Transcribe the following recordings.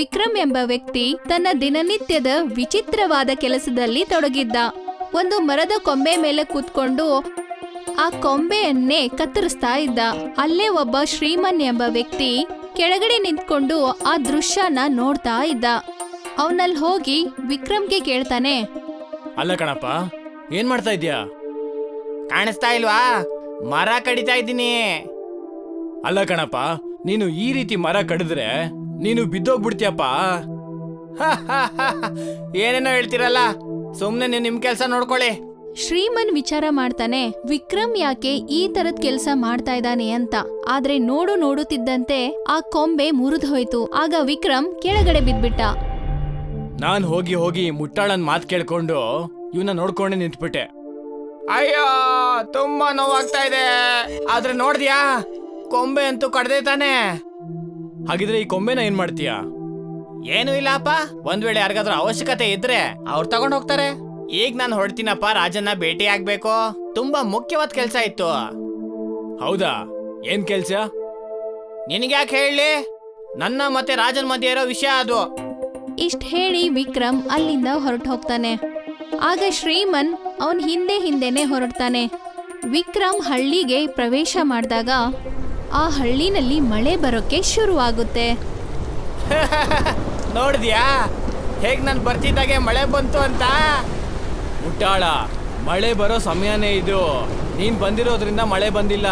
ವಿಕ್ರಮ್ ಎಂಬ ವ್ಯಕ್ತಿ ತನ್ನ ದಿನನಿತ್ಯದ ವಿಚಿತ್ರವಾದ ಕೆಲಸದಲ್ಲಿ ತೊಡಗಿದ್ದ. ಒಂದು ಮರದ ಕೊಂಬೆ ಮೇಲೆ ಕೂತ್ಕೊಂಡು ಆ ಕೊಂಬೆಯನ್ನೇ ಕತ್ತರಿಸ್ತಾ ಇದ್ದ. ಅಲ್ಲೇ ಒಬ್ಬ ಶ್ರೀಮನ್ ಎಂಬ ವ್ಯಕ್ತಿ ಕೆಳಗಡೆ ನಿಂತ್ಕೊಂಡು ಆ ದೃಶ್ಯನ ನೋಡ್ತಾ ಇದ್ದ. ಅವನಲ್ಲಿ ಹೋಗಿ ವಿಕ್ರಮ್ಗೆ ಕೇಳ್ತಾನೆ ಅಲ್ಲ ಕಣಪ್ಪ ಏನ್ ಮಾಡ್ತಾ ಇದ್ಯಾ? ಕಾಣಿಸ್ತಾ ಇಲ್ವಾ? ಮರ ಕಡಿತಾ ಇದ್ದೀನಿ. ಅಲ್ಲ ಕಣಪ್ಪ ನೀನು ಈ ರೀತಿ ಮರ ಕಡಿದ್ರೆ ನೀನು ಬಿದ್ದೋಗ್ಬಿಡ್ತೀಯಪ್ಪ. ಏನೇನೋ ಹೇಳ್ತಿರಲ್ಲ? ಸುಮ್ನೆ ನೀವು ನಿಮ್ ಕೆಲ್ಸ ನೋಡ್ಕೊಳ್ಳಿ. ಶ್ರೀಮನ್ ವಿಚಾರ ಮಾಡ್ತಾನೆ ವಿಕ್ರಮ್ ಯಾಕೆ ಈ ತರದ್ ಕೆಲ್ಸ ಮಾಡ್ತಾ ಇದ್ದಾನೆ ಅಂತ. ಆದ್ರೆ ನೋಡು ನೋಡುತ್ತಿದ್ದಂತೆ ಆ ಕೊಂಬೆ ಮುರಿದು ಹೋಯ್ತು. ಆಗ ವಿಕ್ರಮ್ ಕೆಳಗಡೆ ಬಿದ್ಬಿಟ್ಟ. ನಾನ್ ಹೋಗಿ ಹೋಗಿ ಮುಟ್ಟಾಳನ್ ಮಾತು ಕೇಳ್ಕೊಂಡು ಇವನ್ನ ನೋಡ್ಕೊಂಡೆ ನಿಂತ್ಬಿಟ್ಟೆ. ಅಯ್ಯೋ ತುಂಬಾ ನೋವಾಗ್ತಾ ಇದೆ. ಆದ್ರೆ ನೋಡ್ದ್ಯಾ? ಕೊಂಬೆ ಅಂತೂ ಕಡ್ದೆ ತಾನೆ. ಹಾಗಿದ್ರೆ ಈ ಕೊಂಬೆನ ಏನ್ ಮಾಡ್ತೀಯಾ? ಏನು ಇಲ್ಲಪ್ಪ. ಒಂದ್ ವೇಳೆ ಯಾರಿಗಾದ್ರೂ ಅವಶ್ಯಕತೆ ಇದ್ರೆ ಅವ್ರು ತಗೊಂಡ್ ಹೋಗ್ತಾರೆ. ಈಗ ನಾನು ಹೊಡ್ತೀನಪ್ಪ ರಾಜನ್ನ ಭೇಟಿ ಆಗ್ಬೇಕು. ತುಂಬಾ ಮುಖ್ಯವಾದ ಕೆಲ್ಸ ಇತ್ತು. ಹೌದಾ? ಏನ್ ಕೆಲ್ಸ? ನಿನಗ್ಯಾಕೆ ಹೇಳಿ? ನನ್ನ ಮತ್ತೆ ರಾಜನ್ ಮಧ್ಯೆ ಇರೋ ವಿಷಯ ಅದು. ಇಷ್ಟ ಹೇಳಿ ವಿಕ್ರಮ್ ಅಲ್ಲಿಂದ ಹೊರಟು ಹೋಗ್ತಾನೆ. ಆಗ ಶ್ರೀಮನ್ ಅವನ್ ಹಿಂದೆ ಹಿಂದೆನೆ ಹೊರಡ್ತಾನೆ. ವಿಕ್ರಮ್ ಹಳ್ಳಿಗೆ ಪ್ರವೇಶ ಮಾಡಿದಾಗ ಆ ಹಳ್ಳಿನಲ್ಲಿ ಮಳೆ ಬರೋಕೆ ಶುರುವಾಗುತ್ತೆ. ನೋಡಿದ್ಯಾ? ಹೇಗ್ ನಾನು ಬರ್ತಿದ್ದಾಗೆ ಮಳೆ ಬಂತು ಅಂತ? ಮುಟ್ಟಾಳ ಮಳೆ ಬರೋ ಸಮಯನೇ ಇದು. ನೀನ್ ಬಂದಿರೋದ್ರಿಂದ ಮಳೆ ಬಂದಿಲ್ಲ.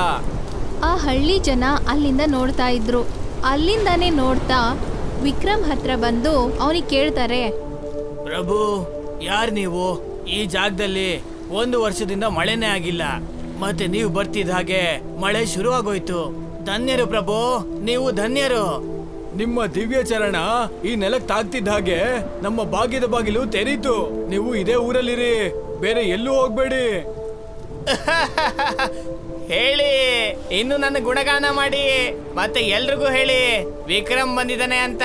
ಆ ಹಳ್ಳಿ ಜನ ಅಲ್ಲಿಂದ ನೋಡ್ತಾ ಇದ್ರು. ಅಲ್ಲಿಂದಾನೇ ನೋಡ್ತಾ ವಿಕ್ರಮ್ ಹತ್ರ ಬಂದು ಅವನಿಗೆ ಕೇಳ್ತಾರೆ ಪ್ರಭು ಯಾರ್ ನೀವು? ಈ ಜಾಗದಲ್ಲಿ ಒಂದು ವರ್ಷದಿಂದ ಮಳೆನೇ ಆಗಿಲ್ಲ. ಮತ್ತೆ ನೀವು ಬರ್ತಿದ್ದ ಹಾಗೆ ಮಳೆ ಶುರುವಾಗೋಯ್ತು. ಧನ್ಯರು ಪ್ರಭು ನೀವು ಧನ್ಯರು. ನಿಮ್ಮ ದಿವ್ಯ ಚರಣ ಈ ನೆಲಕ್ಕೆ ತಾಗ್ತಿದ್ದ ಹಾಗೆ ನಮ್ಮ ಭಾಗ್ಯದ ಬಾಗಿಲು ತೆರೀತು. ನೀವು ಇದೇ ಊರಲ್ಲಿರಿ ಬೇರೆ ಎಲ್ಲೂ ಹೋಗ್ಬೇಡಿ. ಹೇಳಿ ಇನ್ನು ನನ್ನ ಗುಣಗಾನ ಮಾಡಿ. ಮತ್ತೆ ಎಲ್ರಿಗೂ ಹೇಳಿ ವಿಕ್ರಮ್ ಬಂದಿದ್ದಾನೆ ಅಂತ.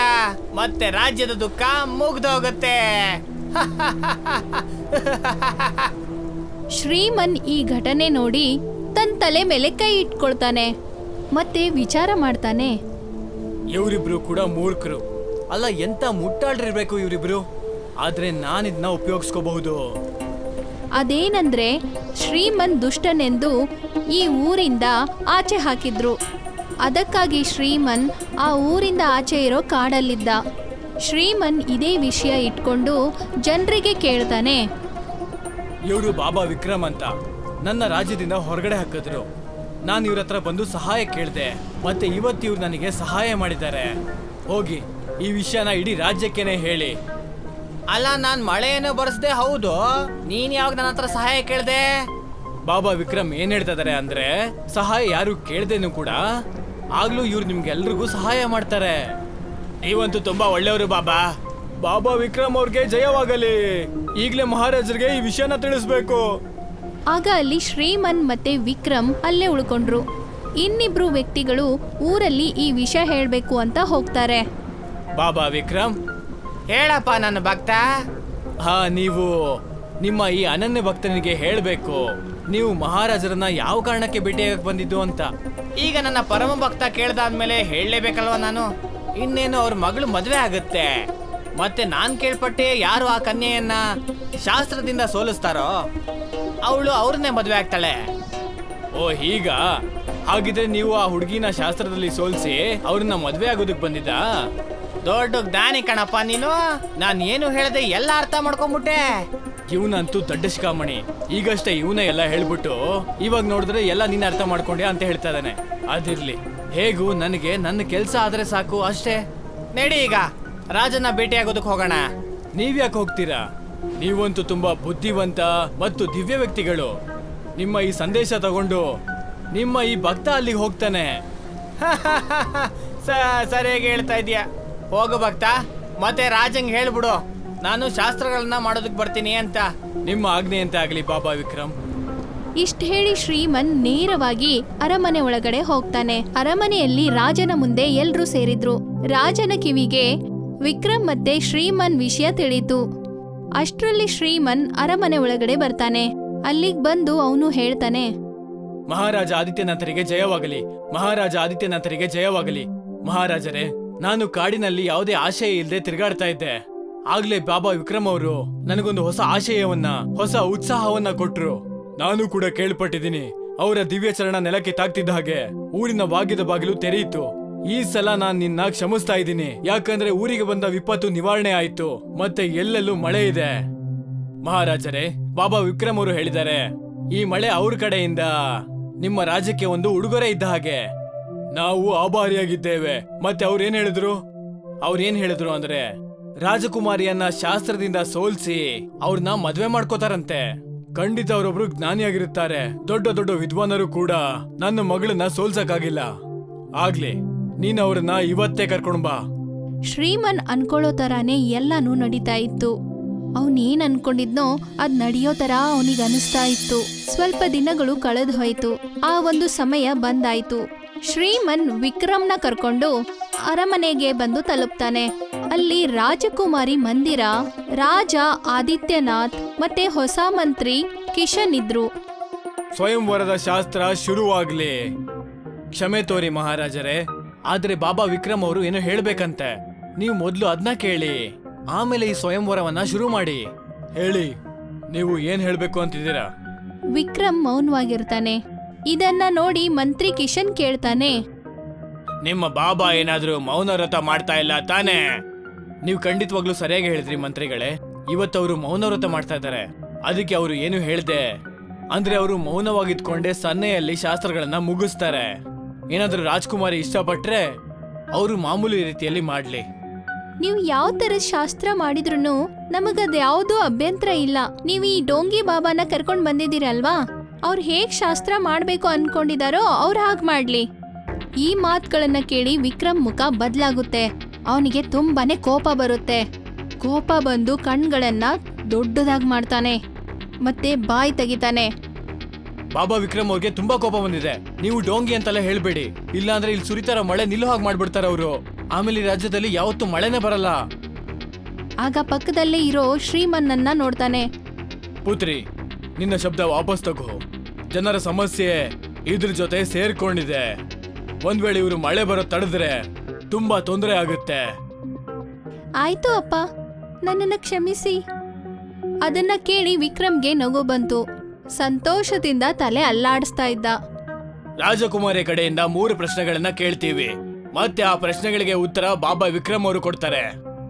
ಮತ್ತೆ ರಾಜ್ಯದ ದುಃಖ ಮುಗ್ದೋಗುತ್ತೆ ಶ್ರೀಮನ್ ಈ ಘಟನೆ ನೋಡಿ ತನ್ನ ತಲೆ ಮೇಲೆ ಕೈ ಇಟ್ಕೊಳ್ತಾನೆ. ಮತ್ತೆ ವಿಚಾರ ಮಾಡ್ತಾನೆ. ಇವರಿಬ್ರು ಕೂಡ ಮೂರ್ಖರು. ಅಲ್ಲ ಎಂತ ಮುಟ್ಟಾಳ್ರಿರ್ಬೇಕು ಇವರಿಬ್ರು? ಆದ್ರೆ ಇದನ್ನ ಉಪಯೋಗಿಸ್ಕೋಬಹುದು. ಅದೇನಂದ್ರೆ ಶ್ರೀಮನ್ ದುಷ್ಟನೆಂದು ಈ ಊರಿಂದ ಆಚೆ ಹಾಕಿದ್ರು. ಅದಕ್ಕಾಗಿ ಶ್ರೀಮನ್ ಆ ಊರಿಂದ ಆಚೆ ಇರೋ ಕಾಡಲ್ಲಿದ್ದ. ಶ್ರೀಮನ್ ಇದೇ ವಿಷಯ ಇಟ್ಕೊಂಡು ಜನರಿಗೆ ಕೇಳ್ತಾನೆ. ಇವರು ಬಾಬಾ ವಿಕ್ರಮ್ ಅಂತ. ನನ್ನ ರಾಜ್ಯದಿಂದ ಹೊರಗಡೆ ಹಾಕಿದ್ರು. ನಾನು ಇವ್ರ ಹತ್ರ ಬಂದು ಸಹಾಯ ಕೇಳಿದೆ ಮತ್ತೆ ಇವತ್ತು ಇವ್ರು ನನಗೆ ಸಹಾಯ ಮಾಡಿದ್ದಾರೆ. ಹೋಗಿ ಈ ವಿಷಯನ ಇಡೀ ರಾಜ್ಯಕ್ಕೇನೆ ಹೇಳಿ. ಅಲ್ಲ ನಾನ್ ಮಳೆಯನ್ನು ಬರೆಸ್ದೆ ಹೌದು. ನೀನ್ ಯಾವಾಗ ನನ್ನ ಹತ್ರ ಸಹಾಯ ಕೇಳಿದೆ? ಬಾಬಾ ವಿಕ್ರಮ್ ಏನ್ ಹೇಳ್ತಾ ಇದಾರೆ ಅಂದ್ರೆ ಸಹಾಯ ಯಾರು ಕೇಳ್ದೇನು ಕೂಡ ಆಗ್ಲೂ ಇವ್ರು ನಿಮ್ಗೆಲ್ರಿಗೂ ಸಹಾಯ ಮಾಡ್ತಾರೆ. ನೀವಂತೂ ತುಂಬಾ ಒಳ್ಳೆಯವರು ಬಾಬಾ. ಬಾಬಾ ವಿಕ್ರಮ್ ಅವ್ರಿಗೆ ಜಯವಾಗಲಿ. ಈಗಲೇ ಮಹಾರಾಜರಿಗೆ ಈ ವಿಷಯನ ತಿಳಿಸ್ಬೇಕು. ಆಗ ಅಲ್ಲಿ ಶ್ರೀಮನ್ ಮತ್ತೆ ವಿಕ್ರಮ್ ಅಲ್ಲೇ ಉಳ್ಕೊಂಡ್ರು. ಇನ್ನಿಬ್ರು ವ್ಯಕ್ತಿಗಳು ಊರಲ್ಲಿ ಈ ವಿಷಯ ಹೇಳ್ಬೇಕು ಅಂತ ಹೋಗ್ತಾರೆ. ಬಾಬಾ ವಿಕ್ರಮ್ ಹೇಳಪ್ಪ ನನ್ನ ಭಕ್ತ. ಹಾ ನೀವು ನಿಮ್ಮ ಈ ಅನನ್ಯ ಭಕ್ತನಿಗೆ ಹೇಳಬೇಕು. ನೀವು ಮಹಾರಾಜರನ್ನ ಯಾವ ಕಾರಣಕ್ಕೆ ಭೇಟಿಯಾಗಕ್ಕೆ ಬಂದಿದ್ದು ಅಂತ. ಈಗ ನನ್ನ ಪರಮ ಭಕ್ತ ಕೇಳ್ದಾದ್ಮೇಲೆ ಹೇಳಲೇಬೇಕಲ್ವ ನಾನು? ಇನ್ನೇನು ಅವ್ರ ಮಗಳು ಮದುವೆ ಆಗುತ್ತೆ. ಮತ್ತೆ ನಾನ್ ಕೇಳ್ಪಟ್ಟೆ ಯಾರು ಆ ಕನ್ಯೆಯನ್ನ ಶಾಸ್ತ್ರದಿಂದ ಸೋಲಿಸ್ತಾರೋ ಅವಳು ಅವ್ರನ್ನೇ ಮದುವೆ ಆಗ್ತಾಳೆ. ಓ ಹೀಗ? ಹಾಗಿದ್ರೆ ನೀವು ಆ ಹುಡುಗಿನ ಶಾಸ್ತ್ರದಲ್ಲಿ ಸೋಲಿಸಿ ಅವ್ರನ್ನ ಮದುವೆ ಆಗೋದಕ್ಕೆ ಬಂದಿದ್ದ? ದೊಡ್ಡ ಜ್ಞಾನಿ ಕಣಪ್ಪ ನೀನು. ನಾನು ಏನು ಹೇಳದೆ ಎಲ್ಲ ಅರ್ಥ ಮಾಡ್ಕೊಂಬಿಟ್ಟೆ. ಇವನಂತೂ ದೊಡ್ಡ ಶಿಕಾಮಣಿ ಈಗಷ್ಟೇ ಇವನ ಎಲ್ಲ ಹೇಳ್ಬಿಟ್ಟು ಇವಾಗ ನೋಡಿದ್ರೆ ಎಲ್ಲ ನೀನು ಅರ್ಥ ಮಾಡ್ಕೊಂಡೆ ಅಂತ ಹೇಳ್ತಾ ಇದ್ದಾನೆ. ಅದಿರ್ಲಿ. ಹೇಗೂ ನನಗೆ ನನ್ನ ಕೆಲಸ ಆದ್ರೆ ಸಾಕು ಅಷ್ಟೇ. ನಡಿ ಈಗ. ರಾಜನ ಭೇಟಿಯಾಗೋದಕ್ಕೆ ಹೋಗೋಣ. ನೀವ್ಯಾಕೆ ಹೋಗ್ತೀರಾ? ನೀವಂತೂ ತುಂಬಾ ಬುದ್ಧಿವಂತ ಮತ್ತು ದಿವ್ಯ ವ್ಯಕ್ತಿಗಳು. ನಿಮ್ಮ ಈ ಸಂದೇಶ ತಗೊಂಡು ನಿಮ್ಮ ಈ ಭಕ್ತ ಅಲ್ಲಿಗೆ ಹೋಗ್ತಾನೆ. ಸ- ಸರಿಯಾಗಿ ಹೇಳ್ತಾ ಇದೀಯಾ ಹೋಗು ಭಕ್ತ ಮತ್ತೆ ರಾಜಂಗೆ ಹೇಳ್ಬಿಡು. ನಾನು ಶಾಸ್ತ್ರಗಳನ್ನ ಮಾಡೋದಕ್ಕೆ ಬರ್ತೀನಿ ಅಂತ. ನಿಮ್ಮ ಆಜ್ಞೆಯಂತೆ ಆಗಲಿ ಬಾಬಾ ವಿಕ್ರಮ್? ಇಷ್ಟ ಹೇಳಿ ಶ್ರೀಮನ್ ನೇರವಾಗಿ ಅರಮನೆ ಒಳಗಡೆ ಹೋಗ್ತಾನೆ. ಅರಮನೆಯಲ್ಲಿ ರಾಜನ ಮುಂದೆ ಎಲ್ರೂ ಸೇರಿದ್ರು. ರಾಜನ ಕಿವಿಗೆ ವಿಕ್ರಮ್ ಮತ್ತೆ ಶ್ರೀಮನ್ ವಿಷಯ ತಿಳಿತು. ಅಷ್ಟರಲ್ಲಿ ಶ್ರೀಮನ್ ಅರಮನೆ ಒಳಗಡೆ ಬರ್ತಾನೆ. ಅಲ್ಲಿಗ್ ಬಂದು ಅವನು ಹೇಳ್ತಾನೆ, ಮಹಾರಾಜ ಆದಿತ್ಯನಾಥರಿಗೆ ಜಯವಾಗಲಿ, ಮಹಾರಾಜ ಆದಿತ್ಯನಾಥರಿಗೆ ಜಯವಾಗಲಿ. ಮಹಾರಾಜರೇ, ನಾನು ಕಾಡಿನಲ್ಲಿ ಯಾವುದೇ ಆಶಯ ಇಲ್ಲದೆ ತಿರುಗಾಡ್ತಾ ಇದ್ದೆ. ಆಗ್ಲೇ ಬಾಬಾ ವಿಕ್ರಮ್ ಅವರು ನನಗೊಂದು ಹೊಸ ಆಶಯವನ್ನ, ಹೊಸ ಉತ್ಸಾಹವನ್ನ ಕೊಟ್ರು. ನಾನು ಕೂಡ ಕೇಳ್ಪಟ್ಟಿದ್ದೀನಿ. ಅವರ ದಿವ್ಯ ಚರಣ ನೆಲಕ್ಕೆ ತಾಕ್ತಿದ್ದ ಹಾಗೆ ಊರಿನ ವಾಗ್ಯದ ಬಾಗಿಲು ತೆರೆಯಿತು. ಈ ಸಲ ನಾನ್ ನಿನ್ನ ಕ್ಷಮಿಸ್ತಾ ಇದ್ದೀನಿ. ಯಾಕಂದ್ರೆ ಊರಿಗೆ ಬಂದ ವಿಪತ್ತು ನಿವಾರಣೆ ಆಯ್ತು. ಮತ್ತೆ ಎಲ್ಲೆಲ್ಲೂ ಮಳೆ ಇದೆ. ಮಹಾರಾಜರೇ, ಬಾಬಾ ವಿಕ್ರಮ್ ಅವರು ಹೇಳಿದ್ದಾರೆ. ಈ ಮಳೆ ಅವ್ರ ಕಡೆಯಿಂದ. ನಿಮ್ಮ ರಾಜ್ಯಕ್ಕೆ ಒಂದು ಉಡುಗೊರೆ ಇದ್ದ ಹಾಗೆ. ನಾವು ಆಭಾರಿಯಾಗಿದ್ದೇವೆ. ಮತ್ತೆ ಅವ್ರೇನ್ ಹೇಳಿದ್ರು? ಅವ್ರೇನ್ ಹೇಳಿದ್ರು ಅಂದ್ರೆ, ರಾಜಕುಮಾರಿಯನ್ನ ಶಾಸ್ತ್ರದಿಂದ ಸೋಲ್ಸಿ ಅವ್ರನ್ನ ಮದ್ವೆ ಮಾಡ್ಕೋತಾರಂತೆ. ಖಂಡಿತ ಅವರೊಬ್ರು ಜ್ಞಾನಿಯಾಗಿರುತ್ತಾರೆ. ದೊಡ್ಡ ದೊಡ್ಡ ವಿದ್ವಾನರು ಕೂಡ ನನ್ನ ಮಗಳನ್ನ ಸೋಲ್ಸಕ್ಕಾಗಿಲ್ಲ. ಆಗ್ಲಿ. ನೀನ್ ಅವ್ರನ್ನ ಇವತ್ತೇ ಕರ್ಕೊಂಡ್ ಬಾ. ಶ್ರೀಮನ್ ಅನ್ಕೊಳ್ಳೋ ತರಾನೇ ಎಲ್ಲಾನು ನಡೀತಾ ಇತ್ತು. ಅವನೇನ್ ಅನ್ಕೊಂಡಿದ್ನೋ ಅದ್ ನಡೆಯೋ ತರ ಅವನಿಗೆ ಅನಿಸ್ತಾ ಇತ್ತು. ಸ್ವಲ್ಪ ದಿನಗಳು ಕಳೆದು ಹೋಯ್ತು. ಆ ಒಂದು ಸಮಯ ಬಂದಾಯ್ತು. ಶ್ರೀಮನ್ ವಿಕ್ರಮ್ನ ಕರ್ಕೊಂಡು ಅರಮನೆಗೆ ಬಂದು ತಲುಪ್ತಾನೆ. ಅಲ್ಲಿ ರಾಜಕುಮಾರಿ ಮಂದಿರ ರಾಜ ಆದಿತ್ಯನಾಥ್ ಮತ್ತೆ ಹೊಸ ಮಂತ್ರಿ ಕಿಶನ್ ಇದ್ರು. ಸ್ವಯಂವರದ ಶಾಸ್ತ್ರ ಶುರುವಾಗ್ಲಿ. ಕ್ಷಮೆ ತೋರಿ ಮಹಾರಾಜರೇ. ಆದ್ರೆ ಬಾಬಾ ವಿಕ್ರಮ್ ಅವರು ಏನೋ ಹೇಳ್ಬೇಕಂತೆ. ನೀವು ಮೊದಲು ಅದನ್ನ ಕೇಳಿ. ಆಮೇಲೆ ಈ ಸ್ವಯಂವರವನ್ನ ಶುರು ಮಾಡಿ. ಹೇಳಿ ನೀವು ಏನ್ ಹೇಳ್ಬೇಕು ಅಂತಿದ್ದೀರಾ? ವಿಕ್ರಮ್ ಮೌನವಾಗಿರ್ತಾನೆ. ಇದನ್ನ ನೋಡಿ ಮಂತ್ರಿ ಕಿಶನ್ ಕೇಳ್ತಾನೆ. ನಿಮ್ಮ ಬಾಬಾ ಏನಾದ್ರೂ ಮೌನ ವ್ರತ ಮಾಡ್ತಾ ಇಲ್ಲ ತಾನೇ? ನೀವು ಖಂಡಿತವಾಗ್ಲೂ ಸರಿಯಾಗಿ ಹೇಳಿದ್ರಿ ಮಂತ್ರಿಗಳೇ. ಇವತ್ತವರು ಮೌನ ವ್ರತ ಮಾಡ್ತಾ ಇದ್ದಾರೆ. ಅದಕ್ಕೆ ಅವರು ಏನು ಹೇಳ್ದೆ? ಅಂದ್ರೆ ಅವರು ಮೌನವಾಗಿದ್ಕೊಂಡೆ ಸನ್ನೆಯಲ್ಲಿ ಶಾಸ್ತ್ರಗಳನ್ನ ಮುಗಿಸ್ತಾರೆ. ಏನಾದ್ರೂ ರಾಜ್ಕುಮಾರಿ ಇಷ್ಟಪಟ್ರೆ ಅವರು ಮಾಮೂಲಿ ರೀತಿಯಲ್ಲಿ ಮಾಡ್ಲಿ. ನೀವು ಯಾವ ತರ ಶಾಸ್ತ್ರ ಮಾಡಿದ್ರು ನಮಗದ್ ಯಾವುದೂ ಅಭ್ಯಂತರ ಇಲ್ಲ. ನೀವು ಈ ಡೋಂಗಿ ಬಾಬಾನ ಕರ್ಕೊಂಡ್ ಬಂದಿದ್ದೀರಲ್ವಾ? ಅವ್ರು ಹೇಗ್ ಶಾಸ್ತ್ರ ಮಾಡ್ಬೇಕು ಅನ್ಕೊಂಡಿದಾರೋ ಅವ್ರು ಹಾಗೆ ಮಾಡ್ಲಿ. ಈ ಮಾತುಗಳನ್ನ ಕೇಳಿ ವಿಕ್ರಮ್ ಮುಖ ಬದಲಾಗುತ್ತೆ. ಅವನಿಗೆ ತುಂಬಾನೇ ಕೋಪ ಬರುತ್ತೆ. ಕೋಪ ಬಂದು ಕಣ್ಗಳನ್ನ ದೊಡ್ಡದಾಗ್ ಮಾಡ್ತಾನೆ. ಮತ್ತೆ ಬಾಯಿ ತೆಗಿತಾನೆ. ಬಾಬಾ ವಿಕ್ರಮ್ ಅವ್ರಿಗೆ ತುಂಬಾ ಕೋಪ ಬಂದಿದೆ. ನೀವು ಡೋಂಗಿ ಅಂತೆಲ್ಲ ಹೇಳ್ಬೇಡಿ. ಇಲ್ಲಾಂದ್ರೆ ಇಲ್ಲಿ ಸುರಿತಾರ ಮಳೆ ನಿಲ್ಲೋ ಹಾಗೆ ಮಾಡ್ಬಿಡ್ತಾರೆ ಅವರು. ಆಮೇಲೆ ಈ ರಾಜ್ಯದಲ್ಲಿ ಯಾವತ್ತೂ ಮಳೆನೇ ಬರಲ್ಲ. ಆಗ ಪಕ್ಕದಲ್ಲೇ ಇರೋ ಶ್ರೀಮನ್ನನ್ನ ನೋಡ್ತಾನೆ. ಪುತ್ರಿ ನಿನ್ನ ಶಬ್ದ ವಾಪಸ್ ತಗೋ. ಜನರ ಸಮಸ್ಯೆ ಇದ್ರ ಜೊತೆ ಸೇರ್ಕೊಂಡಿದೆ. ಒಂದ್ ವೇಳೆ ಇವರು ಮಳೆ ಬರೋ ತಡೆದ್ರೆ ತುಂಬಾ ತೊಂದರೆ ಆಗುತ್ತೆ. ಆಯ್ತು ಅಪ್ಪ. ನನ್ನನ್ನು ಕ್ಷಮಿಸಿ. ಅದನ್ನ ಕೇಳಿ ವಿಕ್ರಮ್ಗೆ ನಗು ಬಂತು. ಸಂತೋಷದಿಂದ ತಲೆ ಅಲ್ಲಾಡಿಸ್ತಾ ಇದ್ದ. ರಾಜಕುಮಾರಿ ಕಡೆಯಿಂದ ಮೂರು ಪ್ರಶ್ನೆಗಳನ್ನ ಕೇಳ್ತೀವಿ. ಮತ್ತೆ ಆ ಪ್ರಶ್ನೆಗಳಿಗೆ ಉತ್ತರ ಬಾಬಾ ವಿಕ್ರಮ್ ಅವರು ಕೊಡ್ತಾರೆ.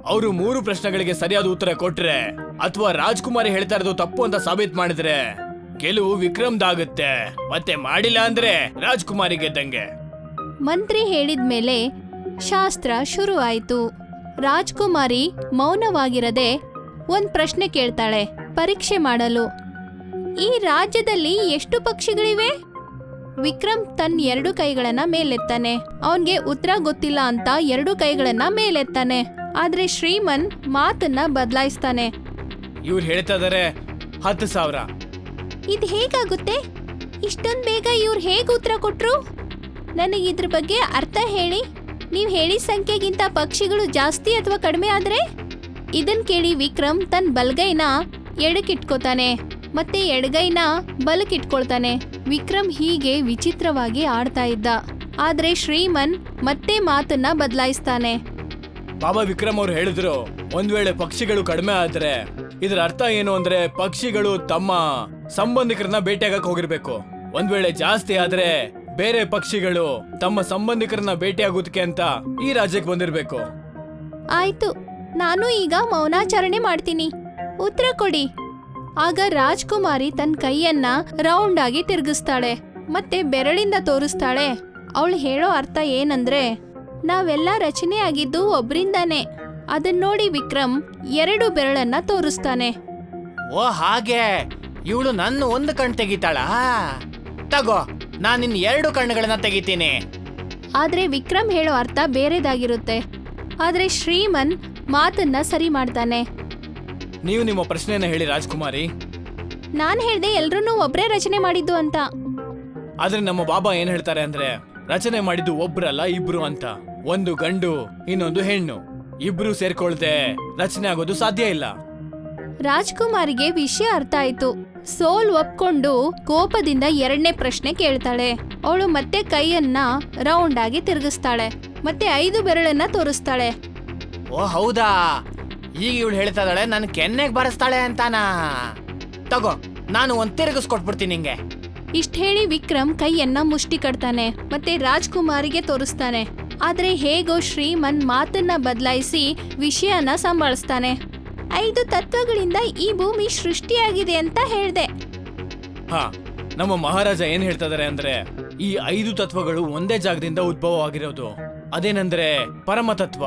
ಅವರು ಮೂರು ಪ್ರಶ್ನೆಗಳಿಗೆ ಸರಿಯಾದ ಉತ್ತರ ಕೊಟ್ರೆ ಅಥವಾ ರಾಜ್ಕುಮಾರಿ ಹೇಳ್ತಾ ಇರೋದು ತಪ್ಪು ಅಂತ ಸಾಬೀತ್ ಮಾಡಿದ್ರೆ ಗೆಲುವು ವಿಕ್ರಮ್ದಾಗುತ್ತೆ. ಮತ್ತೆ ಮಾಡಿಲ್ಲ ಅಂದ್ರೆ ರಾಜ್ಕುಮಾರಿ ಗೆದ್ದಂಗೆ. ಮಂತ್ರಿ ಹೇಳಿದ ಮೇಲೆ ಶಾಸ್ತ್ರ ಶುರು ಆಯ್ತು. ರಾಜ್ಕುಮಾರಿ ಮೌನವಾಗಿರದೆ ಒಂದ್ ಪ್ರಶ್ನೆ ಕೇಳ್ತಾಳೆ ಪರೀಕ್ಷೆ ಮಾಡಲು. ಈ ರಾಜ್ಯದಲ್ಲಿ ಎಷ್ಟು ಪಕ್ಷಿಗಳಿವೆ? ವಿಕ್ರಮ್ ತನ್ನ ಎರಡು ಕೈಗಳನ್ನ ಮೇಲೆತ್ತಾನೆ. ಅವನ್ಗೆ ಉತ್ತರ ಗೊತ್ತಿಲ್ಲ ಅಂತ ಎರಡು ಕೈಗಳನ್ನ ಮೇಲೆತ್ತಾನೆ. ಆದ್ರೆ ಶ್ರೀಮನ್ ಮಾತನ್ನ ಬದಲಾಯಿಸ್ತಾನೆ. ಇವ್ರು ಹೇಳ್ತಾ ಇದಾರೆ ಹತ್ತು ಸಾವಿರ. ಇದು ಹೇಗಾಗುತ್ತೆ? ಇಷ್ಟೊಂದು ಬೇಗ ಇವ್ರು ಹೇಗೆ ಉತ್ತರ ಕೊಟ್ರು? ನನಗೆ ಇದ್ರ ಬಗ್ಗೆ ಅರ್ಥ ಹೇಳಿ. ನೀವು ಹೇಳಿ ಸಂಖ್ಯೆಗಿಂತ ಪಕ್ಷಿಗಳು ಜಾಸ್ತಿ ಅಥವಾ ಕಡಿಮೆ ಆದ್ರೆ? ಇದನ್ ಕೇಳಿ ವಿಕ್ರಮ್ ತನ್ನ ಬಲ್ಗೈನ ಎಡಕ್ಕಿಟ್ಕೋತಾನೆ. ಮತ್ತೆ ಎಡಗೈನ ಬಲಕ್ಕಿಟ್ಕೊಳ್ತಾನೆ. ವಿಕ್ರಮ್ ಹೀಗೆ ವಿಚಿತ್ರವಾಗಿ ಆಡ್ತಾ ಇದ್ದ. ಆದ್ರೆ ಶ್ರೀಮನ್ ಮತ್ತೆ ಮಾತನ್ನ ಬದಲಾಯಿಸ್ತಾನೆ. ಬಾಬಾ ವಿಕ್ರಮ್ ಅವ್ರು ಹೇಳಿದ್ರು ಒಂದ್ ವೇಳೆ ಪಕ್ಷಿಗಳು ಕಡಿಮೆ ಆದ್ರೆ ಇದರ ಅರ್ಥ ಏನು ಅಂದ್ರೆ ಪಕ್ಷಿಗಳು ತಮ್ಮ ಸಂಬಂಧಿಕರನ್ನ ಭೇಟಿಯಾಗಕ್ ಹೋಗಿರ್ಬೇಕು. ಒಂದ್ ವೇಳೆ ಜಾಸ್ತಿ ಆದ್ರೆ ಬೇರೆ ಪಕ್ಷಿಗಳು ತಮ್ಮ ಸಂಬಂಧಿಕರನ್ನ ಭೇಟಿಯಾಗೋದಕ್ಕೆ ಅಂತ ಈ ರಾಜ್ಯಕ್ಕೆ ಬಂದಿರ್ಬೇಕು. ಆಯ್ತು ನಾನು ಈಗ ಮೌನಾಚರಣೆ ಮಾಡ್ತೀನಿ. ಉತ್ತರ ಕೊಡಿ. ಆಗ ರಾಜ್ಕುಮಾರಿ ತನ್ನ ಕೈಯನ್ನ ರೌಂಡ್ ಆಗಿ ತಿರುಗಿಸ್ತಾಳೆ. ಮತ್ತೆ ಬೆರಳಿಂದ ತೋರಿಸ್ತಾಳೆ ಅವಳು ಹೇಳೋ ಅರ್ಥ ಏನಂದ್ರೆ ನಾವೆಲ್ಲ ರಚನೆ ಆಗಿದ್ದು ಒಬ್ರಿಂದಾನೆ. ಅದನ್ನ ನೋಡಿ ವಿಕ್ರಮ್ ಎರಡು ಬೆರಳನ್ನ ತೋರಿಸ್ತಾನೆ. ಓ ಹಾಗೆ ಇವಳು ನನ್ನ ಒಂದು ಕಣ್ ತೆಗಿತಾಳ. ತಗೋ ನಾನು ನಿನ್ನ ಎರಡು ಕಣ್ಣುಗಳನ್ನ ತೆಗಿತೀನಿ. ಆದ್ರೆ ವಿಕ್ರಮ್ ಹೇಳೋ ಅರ್ಥ ಬೇರೆದಾಗಿರುತ್ತೆ. ಆದ್ರೆ ಶ್ರೀಮನ್ ಮಾತನ್ನ ಸರಿ ಮಾಡ್ತಾನೆ. ನೀವು ನಿಮ್ಮ ಪ್ರಶ್ನೆಯನ್ನ ಹೇಳಿ ರಾಜ್ಕುಮಾರಿ. ನಾನ್ ಹೇಳ್ದೆ ಎಲ್ರೂ ಒಬ್ರೇ ರಚನೆ ಮಾಡಿದ್ದು ಅಂತ. ಆದ್ರೆ ನಮ್ಮ ಬಾಬಾ ಏನ್ ಹೇಳ್ತಾರೆ ಅಂದ್ರೆ ರಚನೆ ಮಾಡಿದ್ದು ಒಬ್ರಲ್ಲ ಇಬ್ರು ಅಂತ. ಒಂದು ಗಂಡು ಇನ್ನೊಂದು ಹೆಣ್ಣು. ಇಬ್ರು ಸೇರ್ಕೊಳ್ದೆ ರಚನೆ ಆಗೋದು ಸಾಧ್ಯ ಇಲ್ಲ. ರಾಜ್ಕುಮಾರಿಗೆ ವಿಷಯ ಅರ್ಥ ಆಯ್ತು. ಸೋಲ್ ಒಪ್ಕೊಂಡು ಕೋಪದಿಂದ ಎರಡನೇ ಪ್ರಶ್ನೆ ಕೇಳ್ತಾಳೆ. ಅವಳು ಮತ್ತೆ ಕೈಯನ್ನ ರೌಂಡ್ ಆಗಿ ತಿರುಗಿಸ್ತಾಳೆ. ಮತ್ತೆ ಐದು ಬೆರಳನ್ನ ತೋರಿಸ್ತಾಳೆ. ಓ ಹೌದಾ? ಈಗ ಇವಳು ಹೇಳ್ತಾ ಇದ್ದಾಳೆ ನನ್ನ ಕೆನ್ನೆಗೆ ಬರೆಸ್ತಾಳೆ ಅಂತಾನ? ತಗೋ ನಾನು ಒಂದ್ ತಿರುಗಿಸ್ಕೊಟ್ಬಿಡ್ತೀನಿ ನಿಂಗೆ. ಇಷ್ಟ ಹೇಳಿ ವಿಕ್ರಮ್ ಕೈಯನ್ನ ಮುಷ್ಟಿ ಕಟ್ತಾನೆ ಮತ್ತೆ ರಾಜ್ಕುಮಾರಿಗೆ ತೋರಿಸ್ತಾನೆ. ಆದ್ರೆ ಹೇಗೋ ಶ್ರೀಮನ್ ಮಾತನ್ನ ಬದಲಾಯಿಸಿ ವಿಷಯನ ಸಂಭಾಳಿಸ್ತಾನೆ. ಐದು ತತ್ವಗಳಿಂದ ಈ ಭೂಮಿ ಸೃಷ್ಟಿಯಾಗಿದೆ ಅಂತ ಹೇಳ್ದೆ. ಹಾ ನಮ್ಮ ಮಹಾರಾಜ ಏನ್ ಹೇಳ್ತಾ ಇದಾರೆ ಅಂದ್ರೆ ಈ ಐದು ತತ್ವಗಳು ಒಂದೇ ಜಾಗದಿಂದ ಉದ್ಭವ ಆಗಿರೋದು ಅದೇನಂದ್ರೆ ಪರಮತತ್ವ.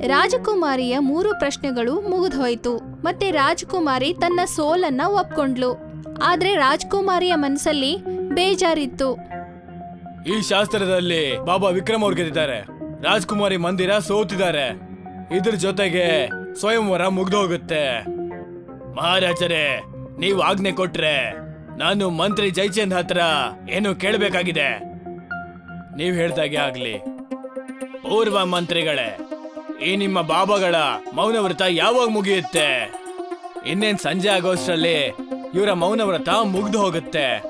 ರಾಜಕುಮಾರಿಯ ಮೂರು ಪ್ರಶ್ನೆಗಳು ಮುಗಿದೋಯ್ತು. ಮತ್ತೆ ರಾಜಕುಮಾರಿ ತನ್ನ ಸೋಲನ್ನ ಒಪ್ಕೊಂಡ್ಲು. ಆದ್ರೆ ರಾಜಕುಮಾರಿಯ ಮನಸ್ಸಲ್ಲಿ ಬೇಜಾರಿತ್ತು. ಈ ಶಾಸ್ತ್ರದಲ್ಲಿ ಬಾಬಾ ವಿಕ್ರಮ್ ಅವ್ರು ಗೆದ್ದಿದ್ದಾರೆ. ರಾಜ್ಕುಮಾರಿ ಮಂದಿರ ಸೋತಿದ್ದಾರೆ. ಇದ್ರ ಜೊತೆಗೆ ಸ್ವಯಂವರ ಮುಗ್ದೋಗುತ್ತೆ. ಮಹಾರಾಜರೇ, ನೀವು ಆಜ್ಞೆ ಕೊಟ್ರೆ ನಾನು ಮಂತ್ರಿ ಜೈಚಂದ್ ಹತ್ರ ಏನು ಕೇಳಬೇಕಾಗಿದೆ? ನೀವು ಹೇಳ್ದಾಗೆ ಆಗ್ಲಿ. ಪೂರ್ವ ಮಂತ್ರಿಗಳೇ ಈ ನಿಮ್ಮ ಬಾಬಾಗಳ ಮೌನವ್ರತ ಯಾವಾಗ ಮುಗಿಯುತ್ತೆ? ಇನ್ನೇನ್ ಸಂಜೆ ಆಗೋಷ್ಟ್ರಲ್ಲಿ ಇವರ ಮೌನವ್ರತ ಮುಗ್ದು ಹೋಗುತ್ತೆ.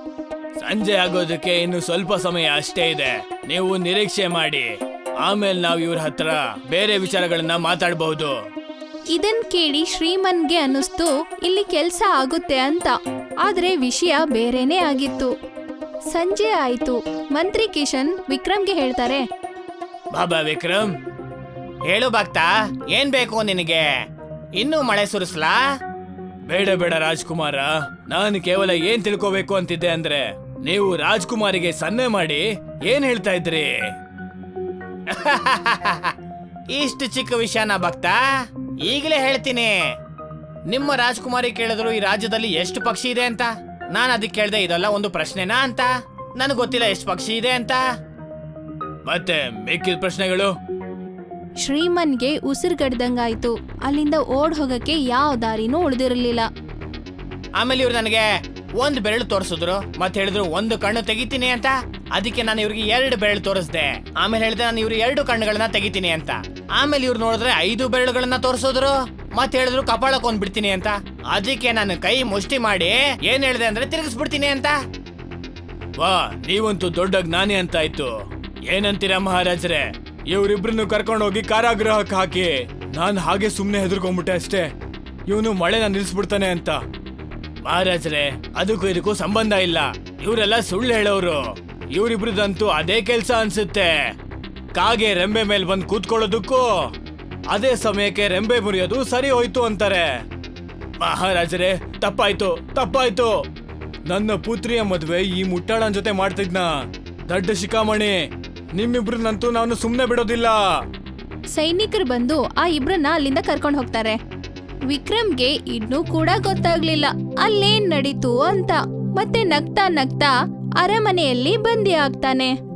ಸಂಜೆ ಆಗೋದಕ್ಕೆ ಇನ್ನು ಸ್ವಲ್ಪ ಸಮಯ ಅಷ್ಟೇ ಇದೆ. ನೀವು ನಿರೀಕ್ಷೆ ಮಾಡಿ. ಆಮೇಲೆ ನಾವು ಇವ್ರ ಹತ್ರ ಬೇರೆ ವಿಚಾರಗಳನ್ನ ಮಾತಾಡಬಹುದು. ಇದನ್ ಕೇಳಿ ಶ್ರೀಮನ್ಗೆ ಅನ್ನಿಸ್ತು ಇಲ್ಲಿ ಕೆಲಸ ಆಗುತ್ತೆ ಅಂತ. ಆದ್ರೆ ವಿಷಯ ಬೇರೆನೇ ಆಗಿತ್ತು. ಸಂಜೆ ಆಯ್ತು. ಮಂತ್ರಿ ಕಿಶನ್ ವಿಕ್ರಮ್ಗೆ ಹೇಳ್ತಾರೆ. ಬಾಬಾ ವಿಕ್ರಮ್ ಹೇಳು ಭಕ್ತ ಏನ್ ಬೇಕು ನಿನಗೆ? ಇನ್ನೂ ಮಳೆ ಸುರಿಸ್ಲಾ? ಬೇಡ ಬೇಡ ರಾಜ್ಕುಮಾರ. ನಾನು ಕೇವಲ ಏನ್ ತಿಳ್ಕೋಬೇಕು ಅಂತಿದ್ದೆ ಅಂದ್ರೆ ನೀವು ರಾಜ್ಕುಮಾರಿಗೆ ಸನ್ನೆ ಮಾಡಿ ಏನ್ ಹೇಳ್ತಾ ಇದ್ರಿ? ಇಷ್ಟು ಚಿಕ್ಕ ವಿಷಯನ ಭಕ್ತ? ಈಗಲೇ ಹೇಳ್ತೀನಿ. ನಿಮ್ಮ ರಾಜ್ಕುಮಾರಿ ಕೇಳಿದ್ರು ಈ ರಾಜ್ಯದಲ್ಲಿ ಎಷ್ಟು ಪಕ್ಷಿ ಇದೆ ಅಂತ? ನಾನು ಅದಕ್ಕೆ ಕೇಳ್ದೆ ಇದೆಲ್ಲ ಒಂದು ಪ್ರಶ್ನೆನಾ ಅಂತ? ನನಗೆ ಗೊತ್ತಿಲ್ಲ ಎಷ್ಟು ಪಕ್ಷಿ ಇದೆ ಅಂತ? ಮತ್ತೆ ಮಿಕ್ಕಿದ ಪ್ರಶ್ನೆಗಳು? ಶ್ರೀಮನ್ಗೆ ಉಸಿರುಗಡ್ದಂಗಾಯ್ತು ಅಲ್ಲಿಂದ ಓಡ್ ಹೋಗಕ್ಕೆ ಯಾವ ದಾರಿನೂ ಉಳಿದಿರಲಿಲ್ಲ. ಆಮೇಲೆ ಇವ್ರು ನನಗೆ ಒಂದು ಬೆರಳು ತೋರಿಸಿದ್ರು. ಮತ್ತೆ ಹೇಳಿದ್ರು ಒಂದು ಕಣ್ಣು ತೆಗಿತೀನಿ ಅಂತ. ಅದಕ್ಕೆ ನಾನು ಇವ್ರಿಗೆ ಎರಡು ಬೆರಳು ತೋರಿಸ್ದೆ. ಆಮೇಲೆ ಹೇಳಿದೆ ನಾನು ಇವ್ರು ಎರಡು ಕಣ್ಣುಗಳನ್ನ ತೆಗಿತೀನಿ ಅಂತ. ಆಮೇಲೆ ಇವ್ರು ನೋಡಿದ್ರೆ ಐದು ಬೆರಳುಗಳನ್ನ ತೋರಿಸಿದ್ರು. ಮತ್ತೆ ಹೇಳಿದ್ರು ಕಪಾಳಕ್ಕೆ ಒಂದ್ ಬಿಡ್ತೀನಿ ಅಂತ. ಅದಕ್ಕೆ ನಾನು ಕೈ ಮುಷ್ಟಿ ಮಾಡಿ ಏನ್ ಹೇಳಿದೆ ಅಂದ್ರೆ ತಿರುಗಿಸ್ಬಿಡ್ತೀನಿ ಅಂತ. ವಾ ನೀವಂತೂ ದೊಡ್ಡ ಜ್ಞಾನಿ ಅಂತ ಆಯ್ತು ಏನಂತೀರಾ ಮಹಾರಾಜರೇ? ಇವ್ರಿಬ್ರನ್ನು ಕರ್ಕೊಂಡೋಗಿ ಕಾರಾಗ್ರಹಕ್ಕೆ ಹಾಕಿ. ನಾನು ಹಾಗೆ ಸುಮ್ಮನೆ ಹೆದರ್ಕೊಂಡ್ಬಿಟ್ಟೆ ಅಷ್ಟೇ. ಇವನು ಮಳೆನ ನಿಲ್ಲಿಸ್ಬಿಡ್ತಾನೆ ಅಂತ. ಮಹಾರಾಜರೇ, ಅದಕ್ಕೂ ಇದಕ್ಕೂ ಸಂಬಂಧ ಇಲ್ಲ. ಇವರೆಲ್ಲ ಸುಳ್ಳು ಹೇಳೋರು. ಇವರಿಬ್ರದಂತೂ ಅದೇ ಕೆಲಸ ಅನ್ಸುತ್ತೆ. ಕಾಗೆ ರೆಂಬೆ ಮೇಲೆ ಬಂದು ಕೂತ್ಕೊಳ್ಳೋದಕ್ಕೂ ಅದೇ ಸಮಯಕ್ಕೆ ರೆಂಬೆ ಮುರಿಯೋದು ಸರಿ ಹೋಯ್ತು ಅಂತಾರೆ. ಮಹಾರಾಜರೇ, ತಪ್ಪಾಯ್ತು ತಪ್ಪಾಯ್ತು. ನನ್ನ ಪುತ್ರಿಯ ಮದುವೆ ಈ ಮುಟ್ಟಾಳನ್ ಜೊತೆ ಮಾಡ್ತಿದ್ನ. ದೊಡ್ಡ ಶಿಖಾಮಣಿ. ನಿಮ್ಮಿಬ್ರನ್ನಂತೂ ನಾನು ಸುಮ್ಮನೆ ಬಿಡೋದಿಲ್ಲ. ಸೈನಿಕರು ಬಂದು ಆ ಇಬ್ರನ್ನ ಅಲ್ಲಿಂದ ಕರ್ಕೊಂಡು ಹೋಗ್ತಾರೆ. ವಿಕ್ರಮ್ಗೆ ಇನ್ನೂ ಕೂಡ ಗೊತ್ತಾಗ್ಲಿಲ್ಲ. ಅಲ್ಲೇನ್ ನಡೀತು ಅಂತ. ಮತ್ತೆ ನಗ್ತಾ ನಗ್ತಾ ಅರಮನೆಯಲ್ಲಿ ಬಂದಿ ಆಗ್ತಾನೆ.